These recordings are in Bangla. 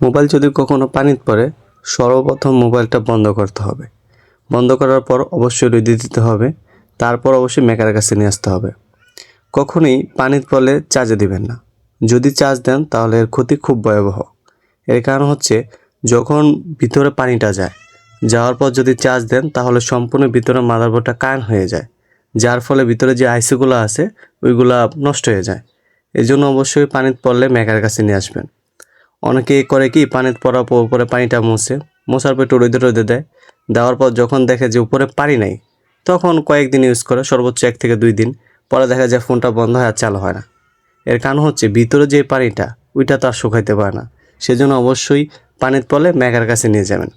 মোবাইল যদি কখনো পানিতে পড়ে, সর্বপ্রথম মোবাইলটা বন্ধ করতে হবে। বন্ধ করার পর অবশ্যই রোদে দিতে হবে। তারপর অবশ্যই মেকারের কাছে নিয়ে আসতে হবে। কখনোই পানিতে পড়লে চার্জে দিবেন না। যদি চার্জ দেন, তাহলে এর ক্ষতি খুব ভয়াবহ। এর কারণ হচ্ছে, যখন ভিতরে পানিটা যায়, যাওয়ার পর যদি চার্জ দেন, তাহলে সম্পূর্ণ ভিতরে মাদারবোর্ডটা কান হয়ে যায়। যার ফলে ভিতরে যে আইসিগুলো আছে, ওইগুলা নষ্ট হয়ে যায়। এই জন্য অবশ্যই পানিতে পড়লে মেকারের কাছে নিয়ে আসবেন। অনেকে করে কি পানিতে পড়ার পর উপরে পানিটা মুছে, মোছার পর একটু রোদে রোদে দেয়। দেওয়ার পর যখন দেখে যে উপরে পানি নাই, তখন কয়েকদিন ইউজ করে, সর্বোচ্চ এক থেকে দুই দিন। পরে দেখা যায় ফোনটা বন্ধ হয় আর চালু হয় না। এর কারণ হচ্ছে, ভিতরে যে পানিটা, ওইটা তো আর শুকাইতে পারে না। সেজন্য অবশ্যই পানিতে পড়লে মেকার কাছে নিয়ে যাবেন।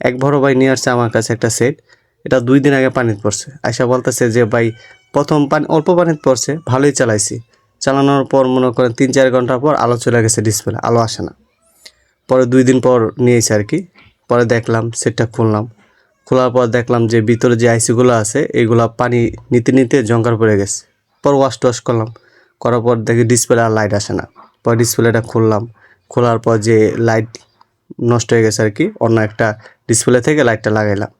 এক বড় ভাই নিয়ে আসছে আমার কাছে একটা সেট এটা দুই দিন আগে পানিতে পড়ছে। আয়সা বলতেছে যে, ভাই, প্রথম পানি, অল্প পানিতে পড়ছে, ভালোই চালাইছি। চালানোর পর মনে করেন তিন চার ঘণ্টা পর আলো চলে গেছে ডিসপ্লে আলো আসে না। পরে দুই দিন পর নিয়েছি আর কি। পরে দেখলাম, সেটটা খুললাম। খোলার পর দেখলাম যে ভিতরে যে আইসিগুলো আছে এইগুলা পানি নিতে নিতে জঙ্কার পড়ে গেছে। পর ওয়াশ টয়াশ করলাম। করার পর দেখি ডিসপ্লে আর লাইট আসে না। পর ডিসপ্লেটা খুললাম। খোলার পর যে লাইট নষ্ট হয়ে গেছে আর কি, অন্য একটা ডিসপ্লে থেকে লাইটটা লাগাইলাম।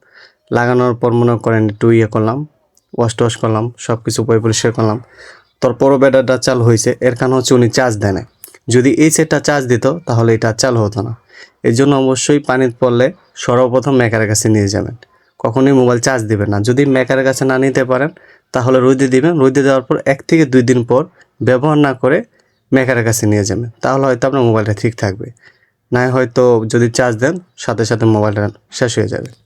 লাগানোর পর মনে করেন একটু ইয়ে করলাম ওয়াশ টয়াশ করলাম সব কিছু পরিষ্কার করলাম। তারপরও ব্যাটারটা চালু হয়েছে। এর কারণ হচ্ছে উনি চার্জ দেয় না যদি এই সেটটা চার্জ দিত, তাহলে এটা চালু হতো না। এর জন্য অবশ্যই পানিতে পড়লে সর্বপ্রথম মেকারের কাছে নিয়ে যাবেন। কখনোই মোবাইল চার্জ দিবেন না। যদি মেকারের কাছে না নিতে পারেন, তাহলে রোদে দিবেন। রোদে দেওয়ার পর এক থেকে দুই দিন পর ব্যবহার না করে মেকারের কাছে নিয়ে যাবেন। তাহলে হয়তো আপনার মোবাইলটা ঠিক থাকবে। না হয়তো যদি চার্জ দেন, সাথে সাথে মোবাইলটা শেষ হয়ে যাবে।